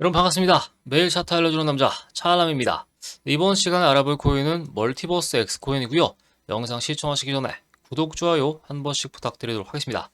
여러분 반갑습니다. 매일 차트 알려주는 남자 차알람입니다. 이번 시간에 알아볼 코인은 멀티버스 X 코인이고요. 영상 시청하시기 전에 구독, 좋아요 한 번씩 부탁드리도록 하겠습니다.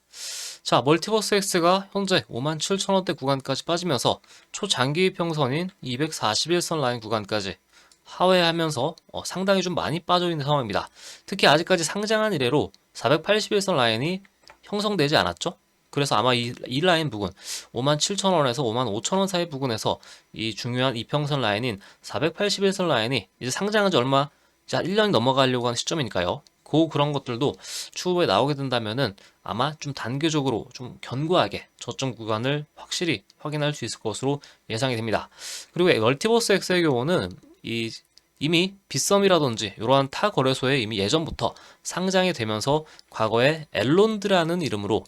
자, 멀티버스 X가 현재 57,000원대 구간까지 빠지면서 초장기 이평선인 241선 라인 구간까지 하회하면서 어, 상당히 좀 많이 빠져 있는 상황입니다. 특히 아직까지 상장한 이래로 481선 라인이 형성되지 않았죠? 그래서 아마 이, 이 라인 부근 57,000원에서 55,000원 사이 부근에서 이 중요한 이평선 라인인 481선 라인이 이제 상장한 지 얼마 한 1년이 넘어가려고 하는 시점이니까요. 그 그런 것들도 추후에 나오게 된다면은 아마 좀 단계적으로 좀 견고하게 저점 구간을 확실히 확인할 수 있을 것으로 예상이 됩니다. 그리고 멀티버스 X의 경우는 이 이미 빗썸이라든지 이러한 타 거래소에 이미 예전부터 상장이 되면서 과거에 엘론드라는 이름으로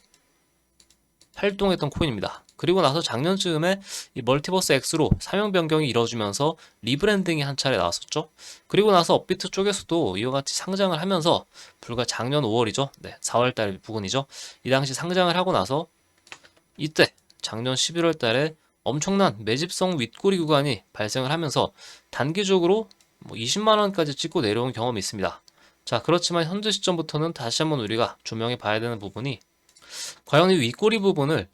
활동했던 코인입니다. 그리고 나서 작년쯤에 이 멀티버스 X로 사명 변경이 이루어지면서 리브랜딩이 한 차례 나왔었죠. 그리고 나서 업비트 쪽에서도 이와 같이 상장을 하면서 불과 작년 5월이죠. 네, 4월 달 부근이죠. 이 당시 상장을 하고 나서 이때 작년 11월 달에 엄청난 매집성 윗꼬리 구간이 발생을 하면서 단기적으로 뭐 20만 원까지 찍고 내려온 경험이 있습니다. 자, 그렇지만 현재 시점부터는 다시 한번 우리가 조명해 봐야 되는 부분이 과연 이 윗꼬리 부분을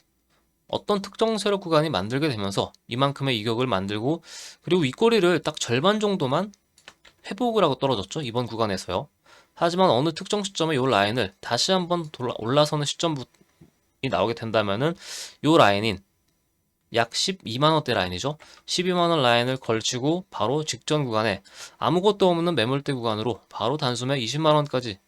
어떤 특정 세력 구간이 만들게 되면서 이만큼의 이격을 만들고 그리고 윗꼬리를 딱 절반 정도만 회복을 하고 떨어졌죠 이번 구간에서요. 하지만 어느 특정 시점에 이 라인을 다시 한번 돌아, 올라서는 시점이 나오게 된다면은 이 라인인 약 12만 원대 라인이죠. 12만 원 라인을 걸치고 바로 직전 구간에 아무것도 없는 매물대 구간으로 바로 단숨에 20만 원까지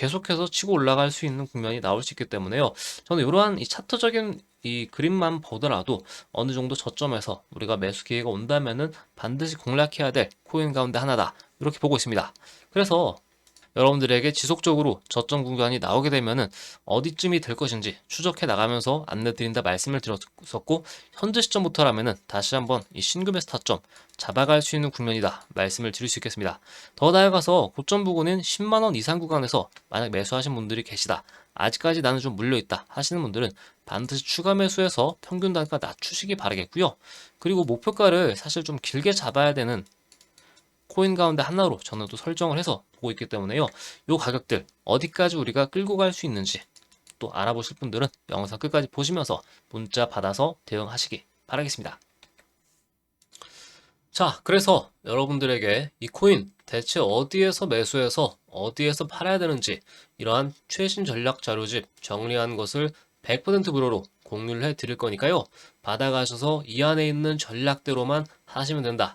계속해서 치고 올라갈 수 있는 국면이 나올 수 있기 때문에요. 저는 이러한 이 차트적인 이 그림만 보더라도 어느 정도 저점에서 우리가 매수 기회가 온다면은 반드시 공략해야 될 코인 가운데 하나다. 이렇게 보고 있습니다. 그래서 여러분들에게 지속적으로 저점 구간이 나오게 되면은 어디쯤이 될 것인지 추적해 나가면서 안내 드린다 말씀을 드렸었고 현재 시점부터라면은 다시 한번 이 신규 매수 타점 잡아갈 수 있는 국면이다 말씀을 드릴 수 있겠습니다. 더 나아가서 고점 부근인 10만 원 이상 구간에서 만약 매수하신 분들이 계시다. 아직까지 나는 좀 물려 있다 하시는 분들은 반드시 추가 매수해서 평균 단가 낮추시기 바라겠고요. 그리고 목표가를 사실 좀 길게 잡아야 되는 코인 가운데 하나로 저는 또 설정을 해서 보고 있기 때문에요. 요 가격들 어디까지 우리가 끌고 갈 수 있는지 또 알아보실 분들은 영상 끝까지 보시면서 문자 받아서 대응하시기 바라겠습니다. 자, 그래서 여러분들에게 이 코인 대체 어디에서 매수해서 어디에서 팔아야 되는지 이러한 최신 전략 자료집 정리한 것을 100% 무료로 공유를 해 드릴 거니까요. 받아가셔서 이 안에 있는 전략대로만 하시면 된다.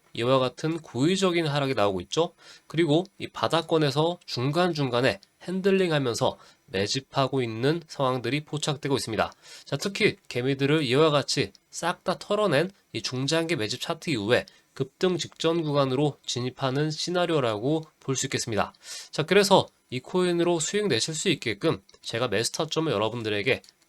이와 같은 고의적인 하락이 나오고 있죠. 그리고 이 바닥권에서 중간중간에 핸들링 하면서 매집하고 있는 상황들이 포착되고 있습니다. 자, 특히 개미들을 이와 같이 싹 다 털어낸 이 중장기 매집 차트 이후에 급등 직전 구간으로 진입하는 시나리오라고 볼 수 있겠습니다. 자, 그래서 이 코인으로 수익 내실 수 있게끔 제가 매수 타점을 여러분들에게